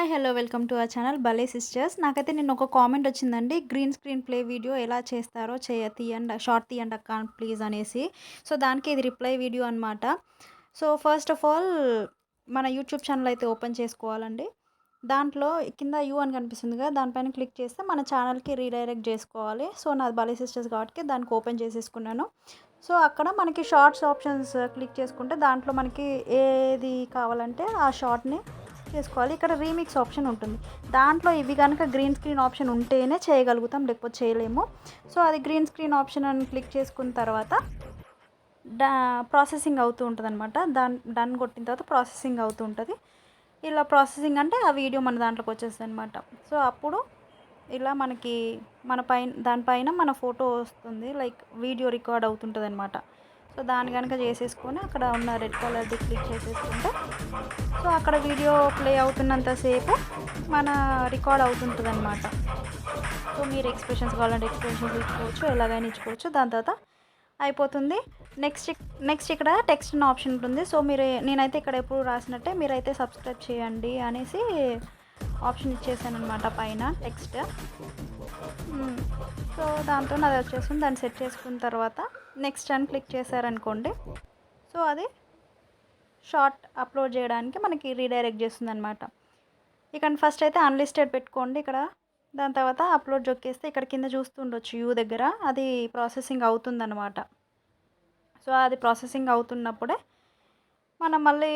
Hi hello welcome to our channel భలే sisters నాకైతే నేను ఒక కామెంట్ వచ్చిందండి గ్రీన్ స్క్రీన్ ప్లే వీడియో ఎలా చేస్తారో చేయ తీయండి షార్ట్ తీయండి అక్క ప్లీజ్ అనేసి. సో దానికి ఇది రిప్లై వీడియో అనమాట సో ఫస్ట్ ఆఫ్ ఆల్ మన యూట్యూబ్ ఛానల్ అయితే ఓపెన్ చేసుకోవాలండి. దాంట్లో కింద యూ అని కనిపిస్తుంది కదా దానిపైన క్లిక్ చేస్తే మన ఛానల్కి రీడైరెక్ట్ చేసుకోవాలి. సో నాది బాలీ సిస్టర్స్ కాబట్టి దానికి ఓపెన్ చేసేసుకున్నాను. సో అక్కడ మనకి షార్ట్స్ ఆప్షన్స్ క్లిక్ చేసుకుంటే దాంట్లో మనకి ఏది కావాలంటే ఆ షార్ట్ని చేసుకోవాలి. ఇక్కడ రీమిక్స్ ఆప్షన్ ఉంటుంది. దాంట్లో ఇవి కనుక గ్రీన్ స్క్రీన్ ఆప్షన్ ఉంటేనే చేయగలుగుతాం లేకపోతే చేయలేము. సో అది గ్రీన్ స్క్రీన్ ఆప్షన్ అని క్లిక్ చేసుకున్న తర్వాత డా ప్రాసెసింగ్ అవుతూ ఉంటుంది అనమాట దాన్ డన్ కొట్టిన తర్వాత ప్రాసెసింగ్ అవుతూ ఉంటుంది. ఇలా ప్రాసెసింగ్ అంటే ఆ వీడియో మన దాంట్లోకి వచ్చేస్తుంది అనమాట సో అప్పుడు ఇలా మనకి మన పైన దానిపైన మన ఫోటో వస్తుంది. లైక్ వీడియో రికార్డ్ అవుతుంటుంది అనమాట సో దాన్ని కనుక చేసేసుకొని అక్కడ ఉన్న రెడ్ కలర్ది క్లిక్ చేసేసుకుంటే సో అక్కడ వీడియో ప్లే అవుతున్నంతసేపు మన రికార్డ్ అవుతుంటుంది అనమాట సో మీరు ఎక్స్ప్రెషన్స్ కావాలంటే ఎక్స్ప్రెషన్స్ ఇచ్చుకోవచ్చు ఎలాగైనా ఇచ్చుకోవచ్చు దాని తర్వాత అయిపోతుంది. నెక్స్ట్ నెక్స్ట్ ఇక్కడ టెక్స్ట్ అనే ఆప్షన్ ఉంటుంది. సో మీరు నేనైతే ఇక్కడ ఎప్పుడు రాసినట్టే మీరైతే సబ్స్క్రైబ్ చేయండి అనేసి ఆప్షన్ ఇచ్చేసాను అనమాట పైన టెక్స్ట్. దాంతో అది వచ్చేస్తుంది. దాన్ని సెట్ చేసుకున్న తర్వాత నెక్స్ట్ అని క్లిక్ చేశారనుకోండి. సో అది షార్ట్ అప్లోడ్ చేయడానికి మనకి రీడైరెక్ట్ చేస్తుంది అనమాట ఇక్కడ ఫస్ట్ అయితే అన్లిస్టెడ్ పెట్టుకోండి. ఇక్కడ దాని తర్వాత అప్లోడ్ జొక్కేస్తే ఇక్కడ కింద చూస్తుండొచ్చు యూ దగ్గర. అది ప్రాసెసింగ్ అవుతుందన్నమాట. సో అది ప్రాసెసింగ్ అవుతున్నప్పుడే మనం మళ్ళీ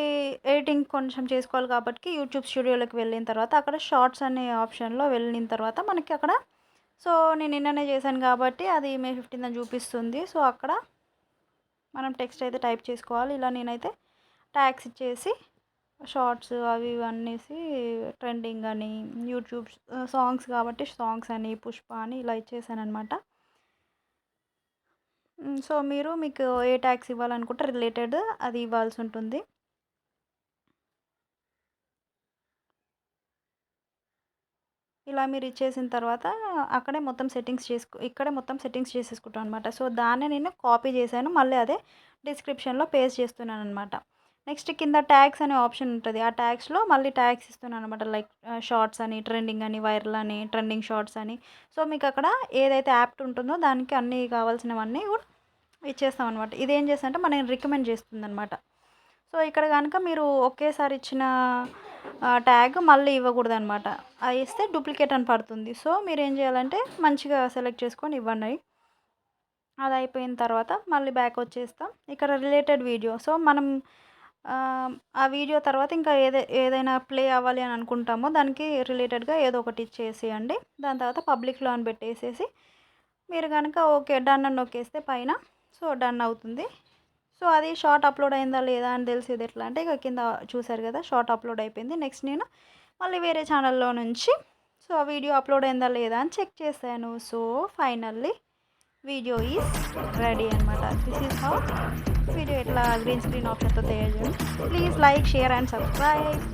ఎడిటింగ్ కొంచెం చేసుకోవాలి కాబట్టి యూట్యూబ్ స్టూడియోలోకి వెళ్ళిన తర్వాత అక్కడ షార్ట్స్ అనే ఆప్షన్లో వెళ్ళిన తర్వాత మనకి అక్కడ సో నేను నిన్ననే చేశాను కాబట్టి అది మే ఫిఫ్టీన్ అని చూపిస్తుంది. సో అక్కడ మనం టెక్స్ట్ అయితే టైప్ చేసుకోవాలి. ఇలా నేనైతే ట్యాక్స్ ఇచ్చేసి షార్ట్స్ అవి ఇవన్నీసి ట్రెండింగ్ అని యూట్యూబ్ సాంగ్స్ కాబట్టి సాంగ్స్ అని పుష్ప అని ఇలా ఇచ్చేసాను అనమాట సో మీరు మీకు ఏ ట్యాక్స్ ఇవ్వాలనుకుంటే రిలేటెడ్ అది ఇవ్వాల్సి ఉంటుంది. ఇలా మీరు ఇచ్చేసిన తర్వాత అక్కడే మొత్తం సెట్టింగ్స్ చేసుకో ఇక్కడే మొత్తం సెట్టింగ్స్ చేసేసుకుంటాం అనమాట సో దాన్ని నేను కాపీ చేశాను. మళ్ళీ అదే డిస్క్రిప్షన్లో పేస్ట్ చేస్తున్నాను అనమాట నెక్స్ట్ కింద ట్యాగ్స్ అనే ఆప్షన్ ఉంటుంది. ఆ ట్యాగ్స్లో మళ్ళీ ట్యాగ్స్ ఇస్తున్నాను అనమాట లైక్ షార్ట్స్ అని ట్రెండింగ్ అని వైరల్ అని ట్రెండింగ్ షార్ట్స్ అని. సో మీకు అక్కడ ఏదైతే యాప్ట్ ఉంటుందో దానికి అన్నీ కావాల్సినవన్నీ కూడా ఇచ్చేస్తాం అనమాట ఇదేం చేస్తా మనం రికమెండ్ చేస్తుంది అనమాట సో ఇక్కడ కనుక మీరు ఒకేసారి ఇచ్చిన ట్యాగ్ మళ్ళీ ఇవ్వకూడదు అనమాట అది ఇస్తే డూప్లికేట్ అని పడుతుంది. సో మీరు ఏం చేయాలంటే మంచిగా సెలెక్ట్ చేసుకొని ఇవ్వండి. అది అయిపోయిన తర్వాత మళ్ళీ బ్యాక్ వచ్చేస్తాం. ఇక్కడ రిలేటెడ్ వీడియో సో మనం ఆ వీడియో తర్వాత ఇంకా ఏదే ఏదైనా ప్లే అవ్వాలి అని అనుకుంటామో దానికి రిలేటెడ్గా ఏదో ఒకటి ఇచ్చేసేయండి దాని తర్వాత పబ్లిక్లో అని పెట్టేసేసి మీరు కనుక ఓకే డన్ అని నొక్కేస్తే పైన సో డన్ అవుతుంది. సో అది షార్ట్ అప్లోడ్ అయిందా లేదా అని తెలిసేది ఎట్లా అంటే ఇక కింద చూసారు కదా షార్ట్ అప్లోడ్ అయిపోయింది. నెక్స్ట్ నేను మళ్ళీ వేరే ఛానల్లో నుంచి సో ఆ వీడియో అప్లోడ్ అయిందా లేదా అని చెక్ చేశాను. So finally video is ready అనమాట దిస్ ఈజ్ హౌ వీడియో ఎట్లా గ్రీన్ స్క్రీన్ ఆప్షన్తో తయారు చేయండి please like share and subscribe